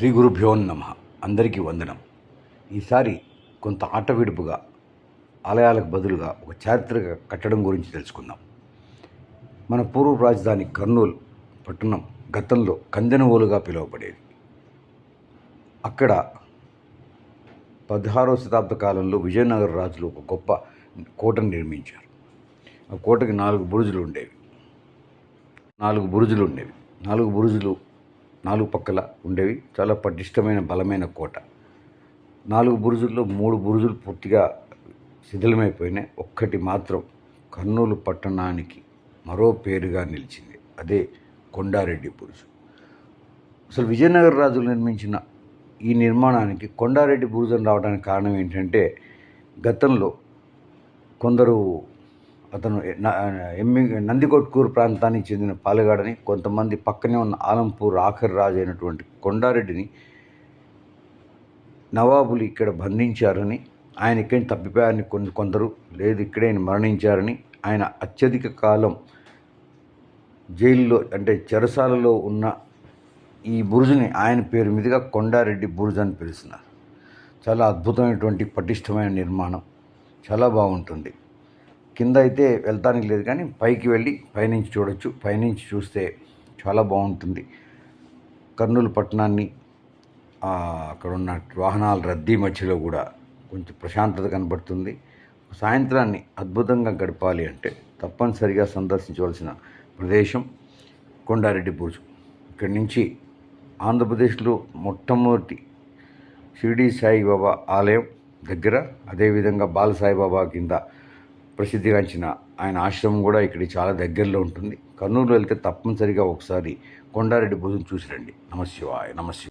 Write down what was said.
శ్రీ గురుభ్యో నమ. అందరికీ వందనం. ఈసారి కొంత ఆటవిడుపుగా ఆలయాలకు బదులుగా ఒక చారిత్రక కట్టడం గురించి తెలుసుకుందాం. మన పూర్వ రాజధాని కర్నూలు పట్టణం గతంలో కందెనవోలుగా పిలువబడేది. అక్కడ పదహారవ శతాబ్ద కాలంలో విజయనగర రాజులు ఒక గొప్ప కోటను నిర్మించారు. ఆ కోటకి నాలుగు బురుజులు ఉండేవి. నాలుగు బురుజులు ఉండేవి. నాలుగు బురుజులు నాలుగు పక్కల ఉండేవి. చాలా పటిష్టమైన బలమైన కోట. నాలుగు బురుజుల్లో మూడు బురుజులు పూర్తిగా శిథిలమైపోయినాయి. ఒక్కటి మాత్రం కర్నూలు పట్టణానికి మరో పేరుగా నిలిచింది. అదే కొండారెడ్డి బురుజు. అసలు విజయనగర రాజులు నిర్మించిన ఈ నిర్మాణానికి కొండారెడ్డి బురుజు అని రావడానికి కారణం ఏంటంటే గతంలో కొందరు అతను ఎమ్మి నందికొట్కూరు ప్రాంతానికి చెందిన పాలగాడని కొంతమంది పక్కనే ఉన్న ఆలంపూర్ ఆఖరి రాజు అయినటువంటి కొండారెడ్డిని నవాబులు ఇక్కడ బంధించారని ఆయన ఇక్కడ తప్పిపోయారని కొన్ని కొందరు లేదు ఇక్కడే ఆయన మరణించారని ఆయన అత్యధిక కాలం జైల్లో అంటే చెరసాలలో ఉన్న ఈ బురుజుని ఆయన పేరు మీదుగా కొండారెడ్డి బురుజు అని పిలుస్తున్నారు. చాలా అద్భుతమైనటువంటి పటిష్టమైన నిర్మాణం. చాలా బాగుంటుంది. కింద అయితే వెళ్తానికి లేదు కానీ పైకి వెళ్ళి పైనుంచి చూడొచ్చు. పైనుంచి చూస్తే చాలా బాగుంటుంది. కర్నూలు పట్టణాన్ని అక్కడ ఉన్న వాహనాల రద్దీ మధ్యలో కూడా కొంచెం ప్రశాంతత కనబడుతుంది. సాయంత్రాన్ని అద్భుతంగా గడపాలి అంటే తప్పనిసరిగా సందర్శించవలసిన ప్రదేశం కొండారెడ్డి బురుజు. ఇక్కడి నుంచి ఆంధ్రప్రదేశ్లో మొట్టమొదటి షిరిడి సాయిబాబా ఆలయం దగ్గర అదేవిధంగా బాల సాయిబాబా కింద ప్రసిద్ధిగాంచిన ఆయన ఆశ్రమం కూడా ఇక్కడ చాలా దగ్గరలో ఉంటుంది. కర్నూలు వెళ్తే తప్పనిసరిగా ఒకసారి కొండారెడ్డి భోజనం చూసి రండి. నమశివాయ నమశివాయ.